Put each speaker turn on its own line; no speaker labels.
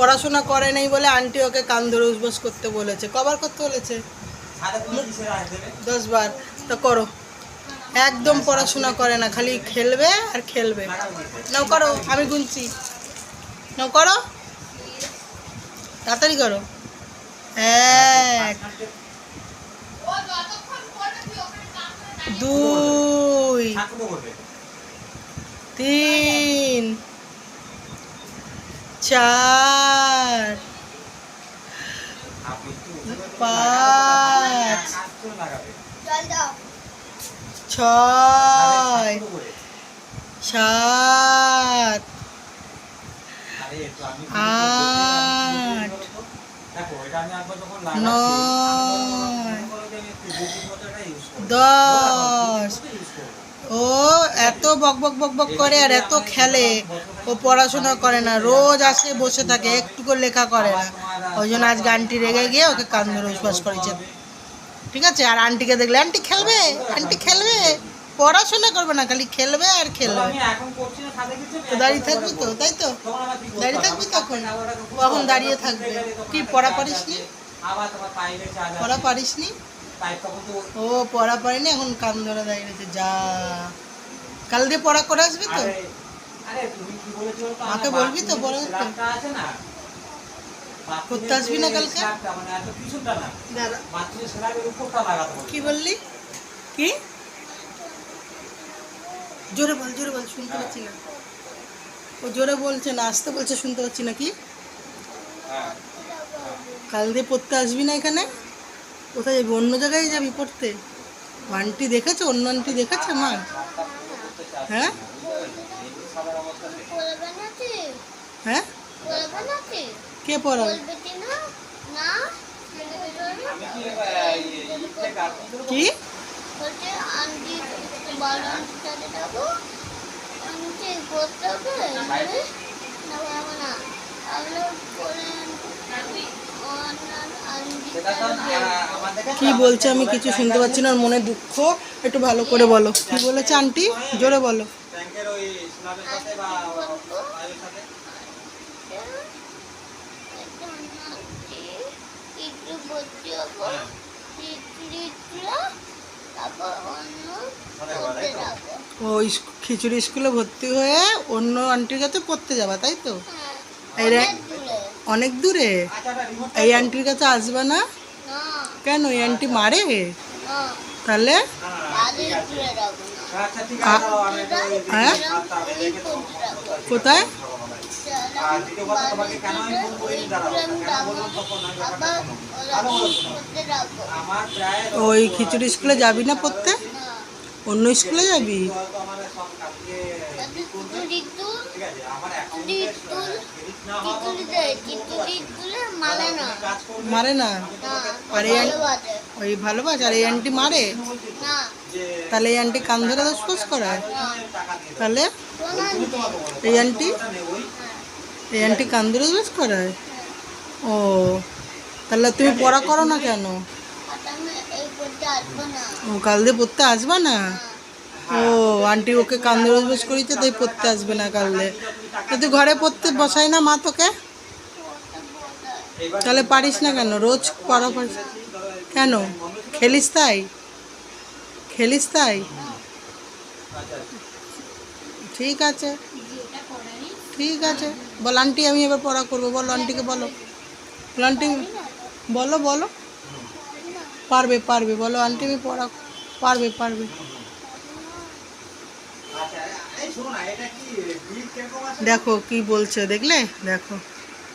পড়াশোনা করে নেই বলে আন্টি ওকে কান ধরে উসবাস করতে বলেছে কবার করতে বলেছে দশ বার তো করো একদম পড়াশোনা করে না খালি খেলবে আর খেলবে নাও করো আমি গুনছি নাও করো তাড়াতাড়ি করো এক দুই তিন চার পাঁচ ছয় সাত আট নয় দশ ও এত বক বক বক বক করে আর এত খেলে ও পড়াশোনা করে না রোজ আসে বসে থাকে একটুকু লেখা করে না ওই জন্য আজ গানটি রেগে গিয়ে ওকে কান ধরে উপাস করেছে ঠিক আছে আর আন্টিকে দেখলে আন্টি খেলবে আন্টি খেলবে পড়াশোনা করবে না খালি খেলবে আর খেলবে তো দাঁড়িয়ে থাকবি তো তাই তো দাঁড়িয়ে থাকবি তখন তখন দাঁড়িয়ে থাকবে কি পড়া পারিস নি পড়া পারিস নি ও পড়া পড়েনি এখন কান ধরা দাঁড়িয়ে রয়েছে যা কাল দিয়ে পড়া করে আসবি তো মাকে বলবি তো পড়া করতে আসবি না কালকে মানে কি বললি কি জোরে বল জোরে বল শুনতে হ্যাঁ। পাচ্ছি না ও জোরে বলছে না আসতে বলছে শুনতে পাচ্ছি না কি হ্যাঁ। কাল দিয়ে পড়তে আসবি না এখানে কোথায় যাবি অন্য জায়গায় যাবি পড়তে আন্টি দেখেছো অন্য আন্টি দেখেছে মা হ্যাঁ হ্যাঁ কে পড়াবে কি করতে হবে না কি বলছে আমি কিছু শুনতে পাচ্ছি না আর মনে দুঃখ একটু ভালো করে বলো কি বলেছে আন্টি জোরে বলো ও খিচুড়ি স্কুলে ভর্তি হয়ে অন্য আন্টির কাছে পড়তে যাবা তাই তো হ্যাঁ। অনেক দূরে এই আন্টির কাছে আসবে না কেন এই আন্টি মারে তাহলে হ্যাঁ কোথায় ওই খিচুড়ি স্কুলে যাবি না পড়তে অন্য স্কুলে যাবি মারে না আর এই ওই ভালোবাসে আর এই আন্টি মারে তাহলে এই আন্টি কান ধরে দোষ করায় তাহলে এই আন্টি এই আন্টি কান ধরে দোষ করায় ও তাহলে তুমি পড়া করো না কেন আচ্ছা, ও কাল দিয়ে পড়তে আসবা না হ্যাঁ। ও আন্টি ওকে কান্দে রোজবোজ করিতে তাই পড়তে আসবে না কাললে তুই ঘরে পড়তে বসাই না মা তোকে তাহলে পারিস না কেন রোজ পড়া পারিস কেন খেলিস তাই খেলিস তাই ঠিক আছে ঠিক আছে বল আন্টি আমি এবার পড়া করবো বলো আন্টিকে বলো বল আন্টি বলো বলো পারবে পারবে বলো আন্টি আমি পড়া পারবে পারবে দেখো কি বলছে দেখলে দেখো